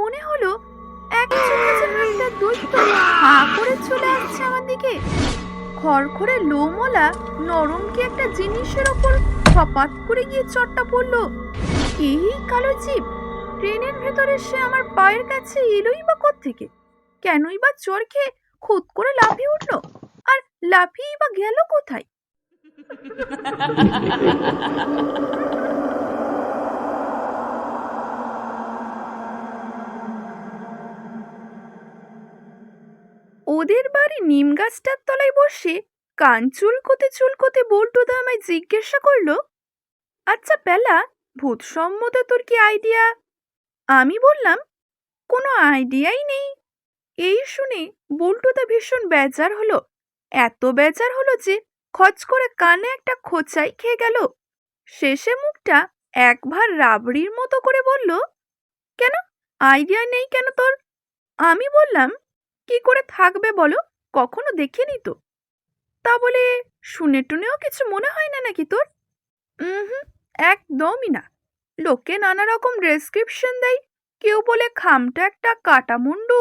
মনে হলো এক হা করে চলে আসছে আমার দিকে। খড়খড়ে লোমলা নরম কি একটা জিনিসের ওপর হপাত করে গিয়ে চটটা পড়ল। এই কালো জীব, ট্রেনের ভেতরে সে আমার পায়ের কাছে এলোই বা থেকে কেনই বা চোর খেয়ে খুদ করে লাফিয়ে উঠল, আর লাফিয়েই বা গেল কোথায়? ওদের বাড়ি নিম গাছটার তলায় বসে কান চুলকোতে চুলকোতে বল্টুদা আমায় জিজ্ঞাসা করল আচ্ছা পেলা ভূত সম্মত তোর কি আইডিয়া আমি বললাম, কোনো আইডিয়াই নেই। এই শুনে বল্টুদা ভীষণ বেজার হলো, এত বেজার হলো যে খচ করে কানে একটা খোঁচাই খেয়ে গেল। শেষে মুখটা একবার রাবড়ির মতো করে বলল, কেন? আইডিয়া নেই কেন তোর? আমি বললাম কি করে থাকবে বলো? কখনো দেখিনি তো। তা বলে শুনে টুনেও কিছু মনে হয় না নাকি তোর? হুম একদমই না। লোকে নানা রকম ডেসক্রিপশন দেয়। কেউ বলে খামটা একটা কাটা মুন্ডু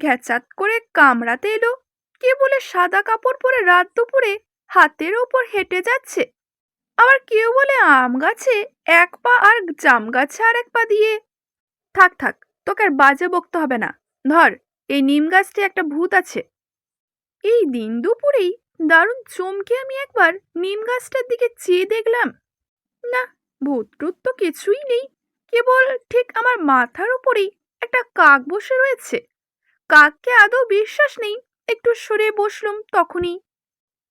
ঘ্যাচাত করে কামড়াতে এলো। কে বলে সাদা কাপড় পরে রাত দুপুরে হাতের ওপর হেঁটে যাচ্ছে। আবার কেউ বলে আম গাছে এক পা আর জাম গাছে আর এক পা দিয়ে। থাক থাক, তোকে আর বাজে বকতে হবে না। ধর এই নিম গাছটি একটা ভূত আছে। এই দিন দুপুরেই দারুণ চমকে আমি একবার নিম গাছটার দিকে চেয়ে দেখলাম। না ভূত টুত তো কিছুই নেই, কেবল ঠিক আমার মাথার উপরেই একটা কাক বসে রয়েছে। কাককে আদৌ বিশ্বাস নেই, একটু সরে বসলুম তখনই।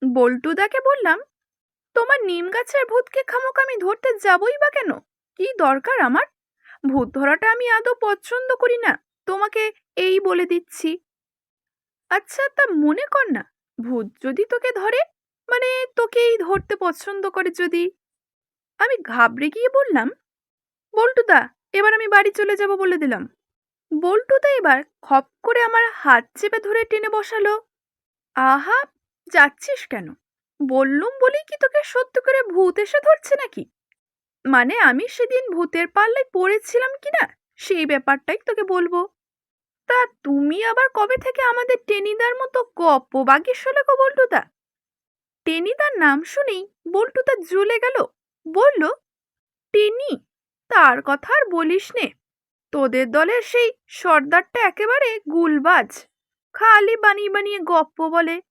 বল্টুদাকে বললাম, তোমার নিম গাছের ভূতকে খামোক, আমি ধরতে যাবই বা কেন? কি দরকার আমার? ভূত ধরাটা আমি আদৌ পছন্দ করি না। তোমাকে এই বলে দিচ্ছি। আচ্ছা তা মনে কর না, ভূত যদি তোকে ধরে মানে তোকেই ধরতে পছন্দ করে যদি। আমি ঘাবড়ে গিয়ে বললাম, বল্টুদা, এবার আমি বাড়ি চলে যাব বলে দিলাম। বল্টুদা এবার খপ করে আমার হাত চেপে ধরে টেনে বসালো। আহা, যাচ্ছিস কেন? বললুম বলেই কি তোকে সত্য করে ভূত এসে ধরছে নাকি? মানে আমি সেদিন ভূতের পাল্লায় পড়েছিলাম কি না সেই ব্যাপারটাই তোকে বলব। তা তুমি আবার কবে থেকে আমাদের টেনিদার মতো গপ্প বাগি শোলে গো বল্টুদা? টেনিদার নাম শুনেই বল্টুদা জ্বলে গেল। বলল, টেনি, তার কথা আর বলিস নে। তোদের দলের সেই সর্দারটা একেবারে গুলবাজ, খালি বানিয়ে বানিয়ে গপ্প বলে।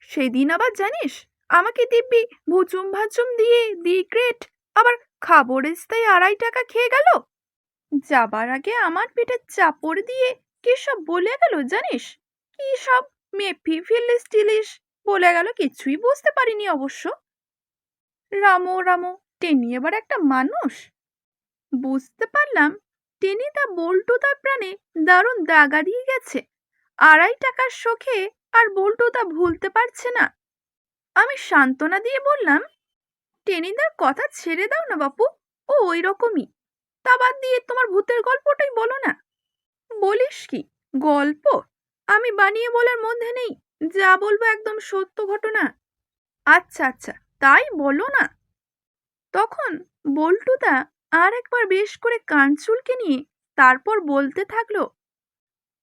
সেদিন আবার জানিস, আমাকে দিব্যি ভুচুম ভাচুম দিয়ে দি গ্রেট, আবার খাব রেস্তায় আড়াই টাকা খেয়ে গেল? যাবার আগে আমার পেটে চাপড় দিয়ে কি সব বলে গেল জানিস? কি সব? মেফি ফিলিস টিলিস বলে গেল কিছুই বুঝতে পারিনি অবশ্য। রামো রামো, টেনি এবার একটা মানুষ? বুঝতে পারলাম, টেনি তা বল্টু তার প্রাণে দারুণ দাগা দিয়ে গেছে। আড়াই টাকার শোকে আর বল্টু তা ভুলতে পারছে না। আমি সান্ত্বনা দিয়ে বললাম টেনিদার কথা ছেড়ে দাও না বাপু, ও ওই রকমই তা বাদ দিয়ে তোমার ভূতের গল্পটাই বলো না। বলিস কি? গল্প? আমি বানিয়ে বলার মধ্যে নেই। যা বলব একদম সত্য ঘটনা। আচ্ছা আচ্ছা তাই বলো না। তখন বল্টুদা আর একবার বেশ করে কান চুলকে নিয়ে তারপর বলতে থাকল,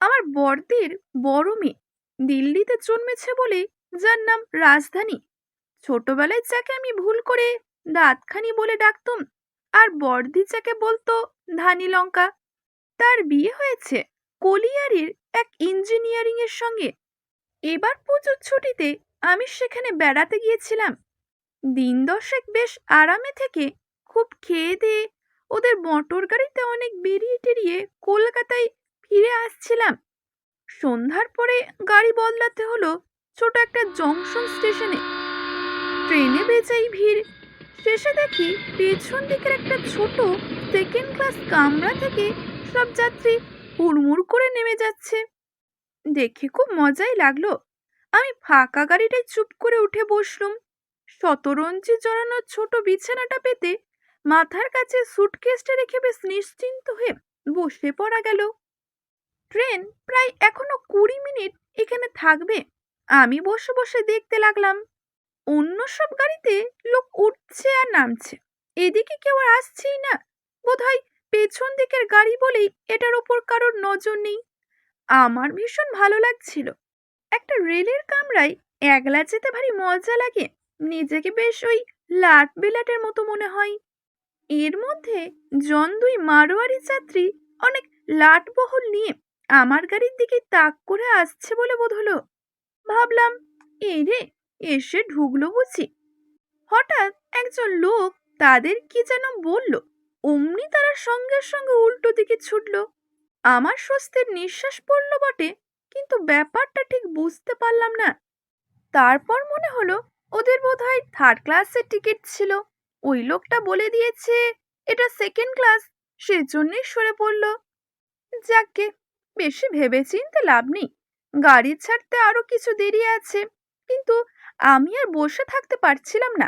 আমার বর্দির বড় মেয়ে দিল্লিতে জন্মেছে বলে যার নাম রাজধানী। ছোটবেলায় যাকে আমি ভুল করে দাঁতখানি বলে ডাকতুম, আর বর্দি যাকে বলতো ধানি লঙ্কা তার বিয়ে হয়েছে। কলিয়ারির এক ইঞ্জিনিয়ারিং এর সঙ্গে। এবার পুজোর ছুটিতে আমি সেখানে বেড়াতে গিয়েছিলাম। দিন দশেক বেশ আরামে থেকে খুব খেয়ে দিয়ে ওদের মোটর গাড়িতে অনেক বেরিয়ে টেরিয়ে কলকাতায় ফিরে আসছিলাম। সন্ধ্যার পরে গাড়ি বদলাতে হলো ছোট একটা জংশন স্টেশনে। ট্রেনে বেজাই ভিড়। শেষে দেখি পেছন দিকের একটা ছোট সেকেন্ড ক্লাস কামরা থেকে সব যাত্রী হুড়মুড় করে নেমে যাচ্ছে। দেখে খুব মজাই লাগল। আমি ফাঁকা গাড়িটায় চুপ করে উঠে বসলুম। শতরঞ্জি জড়ানো ছোট বিছানাটা পেতে মাথার কাছে সুটকেসটা রেখে বেশ নিশ্চিন্ত হয়ে বসে পড়া গেল। ট্রেন প্রায় এখনও কুড়ি মিনিট এখানে থাকবে। আমি বসে বসে দেখতে লাগলাম। অন্য সব গাড়িতে লোক উঠছে আর নামছে। এদিকে কেউ আর আসছেই না। বোধহয় পেছন দিকের গাড়ি বলেই এটার ওপর কারোর নজর নেই। আমার ভীষণ ভালো লাগছিল। একটা রেলের কামরায় একলা যেতে ভারী মজা লাগে। নিজেকে বেশ ওই লাট বিলাটের মতো মনে হয়। এর মধ্যে জন দুই মারোয়ারি যাত্রী অনেক লাটবহল নিয়ে আমার গাড়ির দিকে তাক করে আসছে বলে বোধ হলো ভাবলাম এই রে এসে ঢুকলো বুঝি? হঠাৎ একজন লোক তাদের কি যেন বলল। অমনি তারা সঙ্গে সঙ্গে উল্টো দিকে ছুটল। আমার স্বস্তির নিঃশ্বাস পড়ল বটে, কিন্তু ব্যাপারটা ঠিক বুঝতে পারলাম না। তারপর মনে হলো ওদের বোধহয় থার্ড ক্লাসের টিকিট ছিল। ওই লোকটা বলে দিয়েছে, এটা সেকেন্ড ক্লাস সেজন্যই সরে পড়ল। যাকে বেশি ভেবে চিনতে লাভ নেই। গাড়ি ছাড়তে আরও কিছু দেরি আছে, কিন্তু আমি আর বসে থাকতে পারছিলাম না।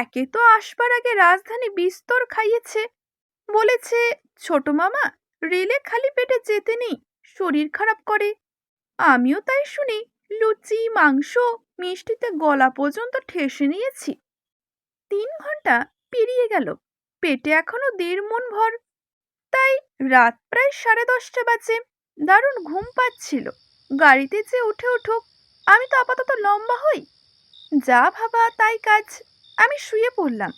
একে তো আসবার আগে রাজধানী বিস্তর খাইয়েছে। বলেছে, ছোট মামা, রেলে খালি পেটে যেতে নেই, শরীর খারাপ করে। আমিও তাই শুনি, লুচি, মাংস, মিষ্টিতে গলা পর্যন্ত ঠেসে নিয়েছি। তিন ঘণ্টা পেরিয়ে গেল, পেটে এখনও দেড় মন ভর। তাই রাত প্রায় সাড়ে দশটা বাজে, দারুণ ঘুম পাচ্ছিল। গাড়িতে যে উঠে উঠুক, আমি তো আপাতত লম্বা হই। যা ভাবা তাই কাজ, আমি শুয়ে পড়লাম।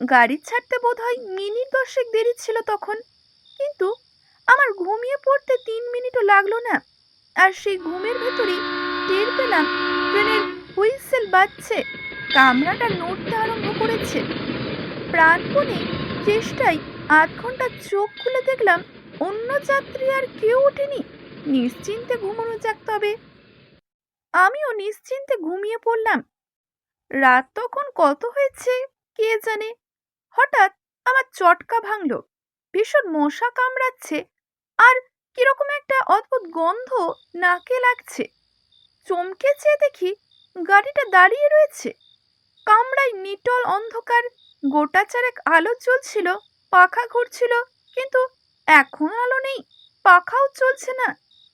গাড়ি ছাড়তে বোধ হয় মিনিট দশেক দেরি ছিল তখন। কিন্তু আমার ঘুমিয়ে পড়তে তিন মিনিটও লাগল না। আর সেই ঘুমের ভেতরে টের পেলাম ট্রেনের হুইসেল বাজছে, কামরাটা নড়তে আরম্ভ করেছে। প্রাণপণে চেষ্টায় আধ ঘণ্টা চোখ খুলে দেখলাম অন্য যাত্রী আর কেউ ওঠেনি। নিশ্চিন্তে ঘুমানো যাক তবে। আমিও নিশ্চিন্তে ঘুমিয়ে পড়লাম। রাত তখন কত হয়েছে কে জানে? হঠাৎ আমার চটকা ভাঙলো। ভীষণ মশা কামড়াচ্ছে আর কীরকম একটা অদ্ভুত গন্ধ নাকে লাগছে। চমকে চেয়ে দেখি গাড়িটা দাঁড়িয়ে রয়েছে। কামরায় নিটল অন্ধকার, গোটা চারেক আলো চলছিল, পাখা ঘুরছিল, কিন্তু এখন আলো নেই, পাখাও চলছে না।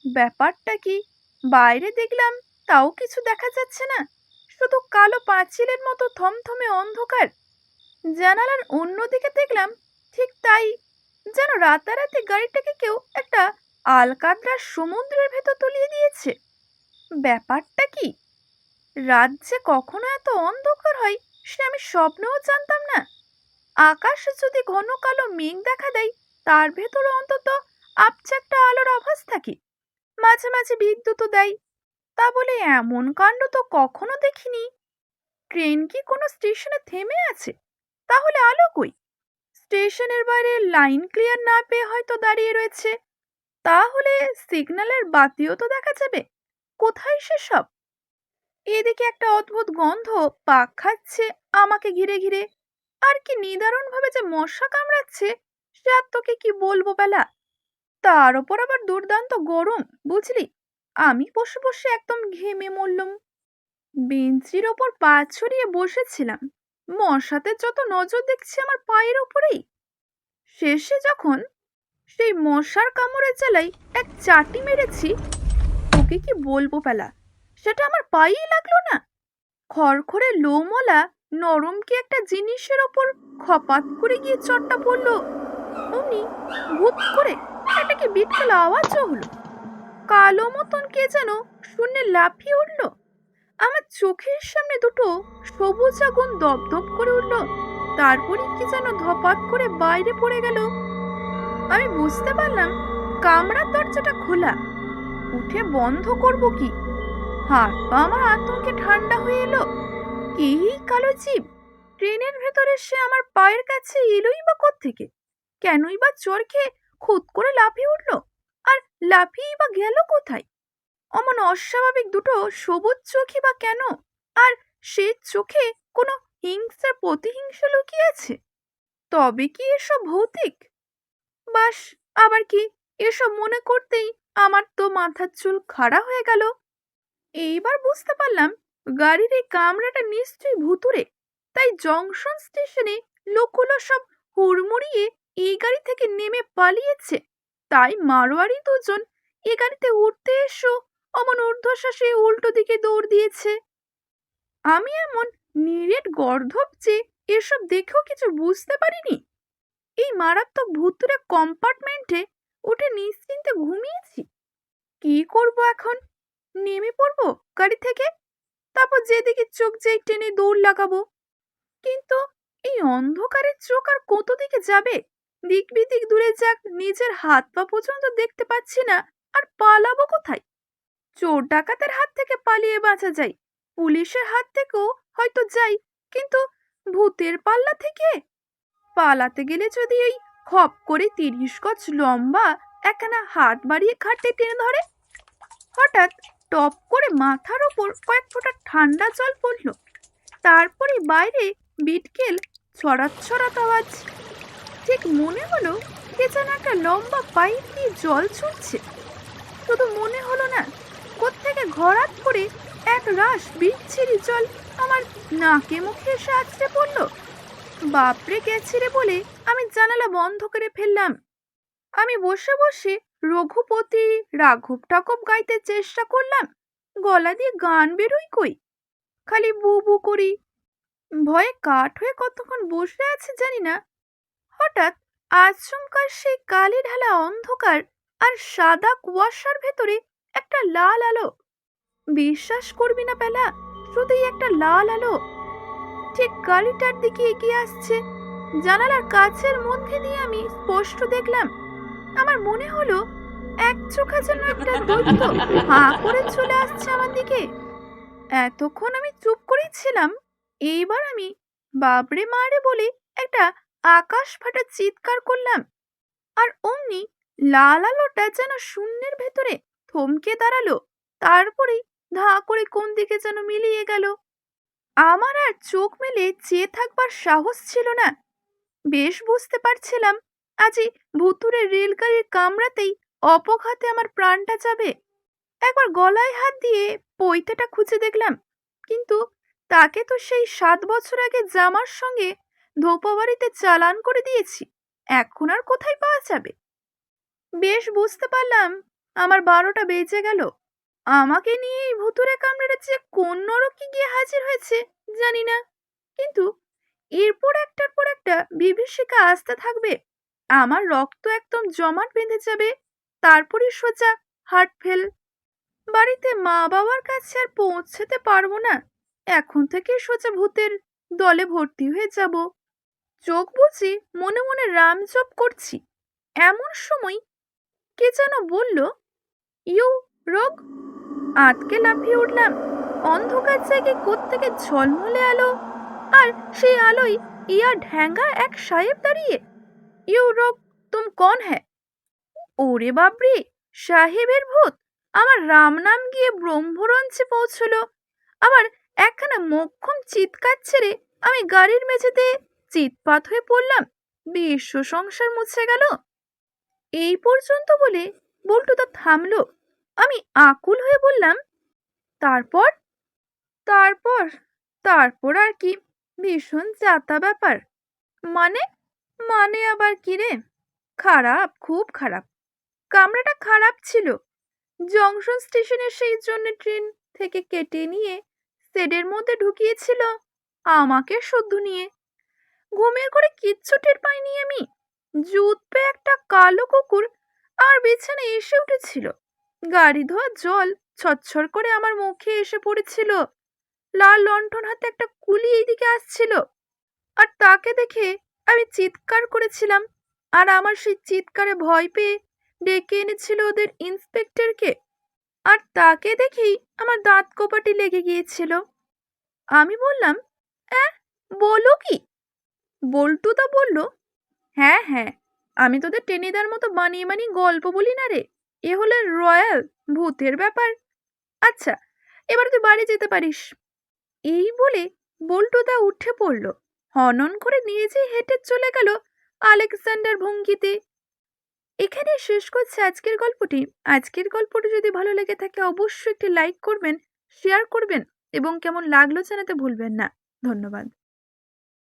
ব্যাপারটা কি? বাইরে দেখলাম তাও কিছু দেখা যাচ্ছে না। শুধু কালো পাঁচিলের মতো থমথমে অন্ধকার। জানালার অন্যদিকে দেখলাম ঠিক তাই, যেন রাতারাতি গাড়িটাকে কেউ একটা আলকাতরার সমুদ্রের ভেতর তলিয়ে দিয়েছে। ব্যাপারটা কি? রাত যে কখনো এত অন্ধকার হয় সে আমি স্বপ্নেও জানতাম না। আকাশে যদি ঘন কালো মেঘ দেখা দেয়, তার ভেতরে অন্তত আপচে একটা আলোর আভাস থাকে। মাঝে মাঝে বিদ্যুৎও দেয়। তা বলে এমন কাণ্ড তো কখনো দেখিনি। ট্রেন কি কোনো স্টেশনে থেমে আছে? তাহলে আলো কই? স্টেশনের বাইরে লাইন ক্লিয়ার না পেয়ে হয়তো দাঁড়িয়ে রয়েছে। তাহলে সিগন্যালের বাতিও তো দেখা যাবে। কোথায় সেসব? এদিকে একটা অদ্ভুত গন্ধ পাক খাচ্ছে আমাকে ঘিরে ঘিরে। আর কি নিদারুণ ভাবে যে মশা কামড়াচ্ছে, সে আর তোকে কি বলব বেলা? তার ওপর আবার দুর্দান্ত গরম, বুঝলি? আমি বসে বসে একদম ঘেমে মরলুম। বেঞ্চির ওপর পা ছড়িয়ে বসেছিলাম। মশাতে যত নজর দেখছি আমার পায়ের উপরেই। শেষে যখন সেই মশার কামড়ে জ্বালাই এক চাটি মেরেছি তোকে কি বলব পেলা? সেটা আমার পায়েই লাগল না। খড়খড়ে লোমলা নরম কি একটা জিনিসের ওপর খপাত করে গিয়ে চটটা পড়ল। অমনি ভূত করে একটা কি বিটকেল আওয়াজও হলো। কালো মতন কে যেন শূন্যে লাফিয়ে উঠল। আমার চোখের সামনে দুটো সবুজ আগুন দপদপ করে উঠল। তারপরে কি যেন ধপাত করে বাইরে পড়ে গেল। আমি বুঝতে পারলাম কামরার দরজাটা খোলা। উঠে বন্ধ করব কি? হাত পা আমার আতঙ্কে ঠান্ডা হয়ে এলো। এই কালো জীব? ট্রেনের ভেতরে সে আমার পায়ের কাছে এলোই বা থেকে কেনই বা চোর খেয়ে খুদ করে লাফিয়ে উঠল? আর লাফিয়েই বা গেল কোথায়? অমন অস্বাভাবিক দুটো সবুজ চোখই বা কেন? আর সে চোখে কোনো হিংসার প্রতিহিংসা লুকিয়েছে তবে কি এসব ভৌতিক? বাস, আবার কি এসব মনে করতেই আমার তো মাথার চুল খাড়া হয়ে গেল। এইবার বুঝতে পারলাম গাড়ির এই কামরাটা নিশ্চয়ই ভুতুরে তাই জংশন স্টেশনে লোকগুলো সব হুড়মুড়িয়ে এই গাড়ি থেকে নেমে পালিয়েছে। তাই মারোয়ারি দুজন এ গাড়িতে উঠতে এসো অমন ঊর্ধ্বশ্বাসে উল্টো দিকে দৌড় দিয়েছে। আমি এমন নিরেট গর্ধব যে এসব দেখেও কিছু বুঝতে পারিনি। এই মারাত্মক ভুতুরে কম্পার্টমেন্টে উঠে নিশ্চিন্তে ঘুমিয়েছি। কি করব এখন? নেমে পড়ব গাড়ি থেকে? তারপর যেদিকে চোখ যেই টেনে দৌড় লাগাবো। কিন্তু এই অন্ধকারে চোখ আর কত দিকে যাবে? দিক বিদিক দূরে যাক, নিজের হাত পা পর্যন্ত দেখতে পাচ্ছি না, আর পালাবো কোথায়? চোর ডাকাতের হাত থেকে পালিয়ে বাঁচা যায়। পুলিশের হাত থেকেও হয়তো যাই, কিন্তু ভূতের পাল্লা থেকে? পালাতে গেলে যদি ওই খপ করে তিরিশ গজ লম্বা একখানা হাত বাড়িয়ে খাটে টেনে ধরে? হঠাৎ টপ করে মাথার ওপর কয়েক ফোঁটা ঠান্ডা জল পড়ল। তারপরে বাইরে বিটকেল ছড়াত ছড়াত আওয়াজ। ঠিক মনে হলো কে যেন একটা লম্বা পাইপ দিয়ে জল ছুটছে শুধু মনে হলো না কোত্থেকে ঘরাত করে এক রাস বিচ্ছিরি জল আমার নাকে মুখে এসে আছড়ে পড়ল। বাপরে, গেছে রে বলে আমি জানালা বন্ধ করে ফেললাম। আমি বসে বসে রঘুপতি রাঘব টাকব গাইতে চেষ্টা করলাম, গলা দিয়ে গান বেরোই কই? খালি বু বু করি। ভয়ে কাঠ হয়ে কতক্ষণ বসে আছে জানি না। হঠাৎ আচমকার সেই কালি ঢালা অন্ধকার আর সাদা কুয়াশার ভেতরে একটা লাল আলো। বিশ্বাস করবি না পেলা, শুধুই একটা লাল আলো। ঠিক গাড়িটার দিকে এগিয়ে আসছে। জানালার কাছের মধ্যে দিয়ে আমি স্পষ্ট দেখলাম, আমার মনে হলো এক চোখা যেন একটা দৈত্য। হাঁ করে চলে আসছে আমার দিকে। এতক্ষণ আমি চুপ করেই ছিলাম, এইবার আমি বাবরে মারে বলে একটা আকাশ ফাটা চিৎকার করলাম। আর অমনি লাল আলোটা যেন শূন্যের ভেতরে থমকে দাঁড়াল। তারপরেই ধা করে কোন দিকে যেন মিলিয়ে গেল। আমার আর চোখ মেলে চেয়ে থাকবার সাহস ছিল না। বেশ বুঝতে পারছিলাম আজই ভুতুরে রেলগাড়ির কামড়াতেই অপঘাতে আমার প্রাণটা যাবে। একবার গলায় হাত দিয়ে পৈতেটা খুঁজে দেখলাম, কিন্তু তাকে তো সেই সাত বছর আগে জামার সঙ্গে ধোপাবাড়িতে চালান করে দিয়েছি, এখন আর কোথায় পাওয়া যাবে? বেশ বুঝতে পারলাম আমার বারোটা বেজে গেল। আমাকে নিয়ে এই ভুতুরে কামড়াটা যে কোন নরকে গিয়ে হাজির হয়েছে, জানি না। কিন্তু এরপর একটার পর একটা বিভীষিকা আসতে থাকবে। আমার রক্ত একদম জমাট বেঁধে যাবে, তারপরই সোজা হার্ট ফেল। বাড়িতে মা বাবার কাছে আর পৌঁছতে পারব না। এখন থেকে সোজা ভূতের দলে ভর্তি হয়ে যাব। চোখ বুঝি মনে মনে রাম জপ করছি। এমন সময় কে যেন বলল ইউ, রোগ? আটকে লাফিয়ে উঠলাম। অন্ধকার জায়গায় কোত্থেকে ঝলমলে আলো? আর সেই আলোয় ইয়া ঢ্যাঙ্গা এক সাহেব দাঁড়িয়ে। ইউ, রোগ, তুম কন হ্যাঁ ওরে বাপরে, সাহেবের ভূত। আমার রাম নাম গিয়ে ব্রহ্মরঞ্চে পৌঁছলো। আবার একখানা মক্ষম চিৎকার ছেড়ে আমি গাড়ির মেঝেতে চিৎপাত হয়ে পড়লাম। বিশ্ব সংসার মুছে গেল। এই পর্যন্ত বলে বল্টুদা থামলো। আমি আকুল হয়ে বললাম, তারপর? তারপর? তারপর আর কি, ভীষণ যাতা ব্যাপার। মানে? মানে আবার কি রে? খারাপ, খুব খারাপ। কামরাটা খারাপ ছিল। জংশন স্টেশনে সেই জন্য ট্রেন থেকে কেটে নিয়ে সেডের মধ্যে ঢুকিয়েছিল আমাকে শুদ্ধ নিয়ে। ঘুমিয়ে করে কিচ্ছু টের পাইনি আমি। জুত পেয়ে একটা কালো কুকুর আর বিছানায় এসে উঠেছিল। গাড়ি ধোয়া, জল ছচ্ছর করে আমার মুখে এসে পড়েছিল। লাল লণ্ঠন হাতে একটা কুলি এইদিকে আসছিল। আর তাকে দেখে আমি চিৎকার করেছিলাম। আর আমার সেই চিৎকারে ভয় পেয়ে ডেকে এনেছিল ওদের ইন্সপেক্টরকে। আর তাকে দেখেই আমার দাঁত কোপাটি লেগে গিয়েছিল। আমি বললাম, অ্যাঁ, বলো কি? বল্টুদা বলল হ্যাঁ হ্যাঁ আমি তোদের টেনিদার মতো বানিয়ে বানিয়ে গল্প বলি না রে। এ হলো রয়্যাল, ভূতের ব্যাপার। আচ্ছা এবার তুই বাড়ি যেতে পারিস। এই বলে বল্টুদা উঠে পড়ল। হনন করে নিজেই হেঁটে চলে গেল আলেকজান্ডার ভঙ্গিতে। এখানে শেষ করছে আজকের গল্পটি। আজকের গল্পটি যদি ভালো লেগে থাকে অবশ্যই একটি লাইক করবেন, শেয়ার করবেন এবং কেমন লাগল জানাতে ভুলবেন না। ধন্যবাদ।